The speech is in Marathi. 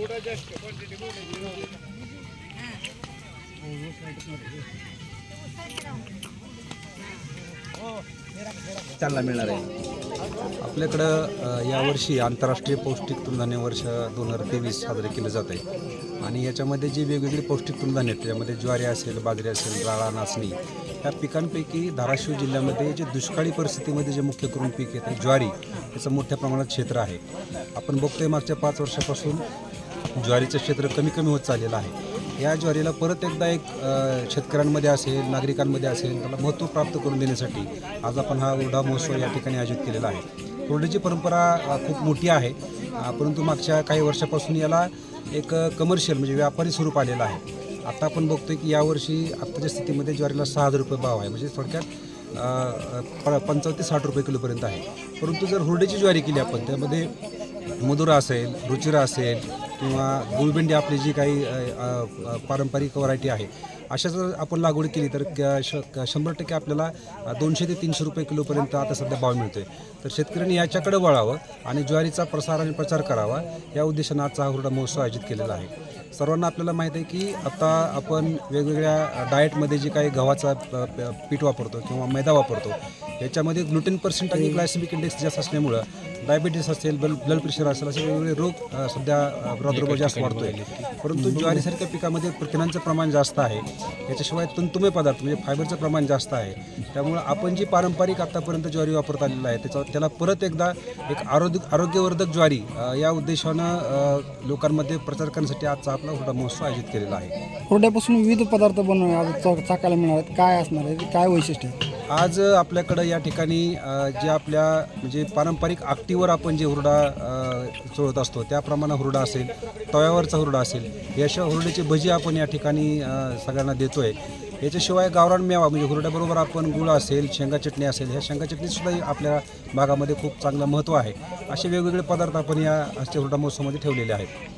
ওটা জাস্ট কোয়ান্টিটি করে হ্যাঁ ও সাইড রে। आपल्याकडं यावर्षी आंतरराष्ट्रीय पौष्टिक तृणधान्य वर्ष दोन हजार तेवीस साजरे केलं जात आहे. आणि याच्यामध्ये जी वेगवेगळी पौष्टिक तृणधान्य आहेत त्याच्यामध्ये ज्वारी असेल बाजरी असेल राळा नाचणी या पिकांपैकी धाराशिव जिल्ह्यामध्ये जे दुष्काळी परिस्थितीमध्ये जे मुख्य करून पीक येतं ज्वारी याचं मोठ्या प्रमाणात क्षेत्र आहे. आपण बघतोय मागच्या पाच वर्षापासून ज्वारीचं क्षेत्र कमी कमी होत चाललेलं आहे. या ज्वारीला परत एकदा एक शेतकऱ्यांमध्ये असेल नागरिकांमध्ये असेल त्याला महत्त्व प्राप्त करून देण्यासाठी आज आपण हा उडा महोत्सव या ठिकाणी आयोजित केलेला आहे. हुरड्याची परंपरा खूप मोठी आहे. परंतु मागच्या काही वर्षापासून याला एक कमर्शियल म्हणजे व्यापारी स्वरूप आलेलं आहे. आता आपण बघतोय की यावर्षी आत्ताच्या स्थितीमध्ये ज्वारीला सहा हजार रुपये भाव आहे. म्हणजे थोडक्यात प पंचावन्न ते साठ रुपये किलोपर्यंत आहे. परंतु जर हुरड्याची ज्वारी केली आपण त्यामध्ये मधुरा असेल रुचिरा असेल किंवा गुळबेंडी आपली जी काही पारंपरिक व्हरायटी आहे अशा जर आपण लागवड केली तर क- श शंभर टक्के आपल्याला दोनशे ते तीनशे रुपये किलोपर्यंत आता सध्या भाव मिळतोय. तर शेतकऱ्यांनी याच्याकडे वळावं आणि ज्वारीचा प्रसार आणि प्रचार करावा या उद्देशानं आजचा हा हुरडा महोत्सव आयोजित केलेला आहे. सर्वांना आपल्याला माहीत आहे की आता आपण वेगवेगळ्या डाएटमध्ये जे काही गव्हाचा पीठ वापरतो किंवा मैदा वापरतो याच्यामध्ये ग्लुटेन पर्सेंट आणि ग्लायसेमिक इंडेक्स जास्त असल्यामुळं डायबिटीस असेल ब्लड ब्लड प्रेशर असेल असे वेगवेगळे रोग सध्या प्रादुर्भाव जास्त वाढतोय. परंतु ज्वारीसारख्या पिकामध्ये प्रथिनांचं प्रमाण जास्त आहे याच्याशिवाय तंतुमय पदार्थ म्हणजे फायबरचं प्रमाण जास्त आहे. त्यामुळं आपण जी पारंपरिक आतापर्यंत ज्वारी वापरत आलेलं आहे त्याचा त्याला परत एकदा एक आरोग्य आरोग्यवर्धक ज्वारी या उद्देशानं लोकांमध्ये प्रचार करण्यासाठी आजचा आपला हुरडा महोत्सव आयोजित केलेला आहे. हुरड्यापासून विविध पदार्थ बनवणे आज चा- चाकायला मिळणार आहेत. काय असणार आहे? काय वैशिष्ट्य आहे आज आपल्याकडं या ठिकाणी जे आपल्या म्हणजे पारंपरिक आकटीवर आपण जे हुरडा चोळत असतो त्याप्रमाणे हुरडा असेल तव्यावरचा हुरडा असेल याशा हुरड्याची भजी आपण या ठिकाणी सगळ्यांना देतो आहे याच्याशिवाय गावरान मेवा म्हणजे हुरड्याबरोबर आपण गुळ असेल शेंगा चटणी असेल ह्या शेंगा चटणीसुद्धा आपल्या भागामध्ये खूप चांगलं महत्त्व आहे. असे वेगवेगळे पदार्थ आपण या आजच्या हुरडा महोत्सवामध्ये ठेवलेले आहेत.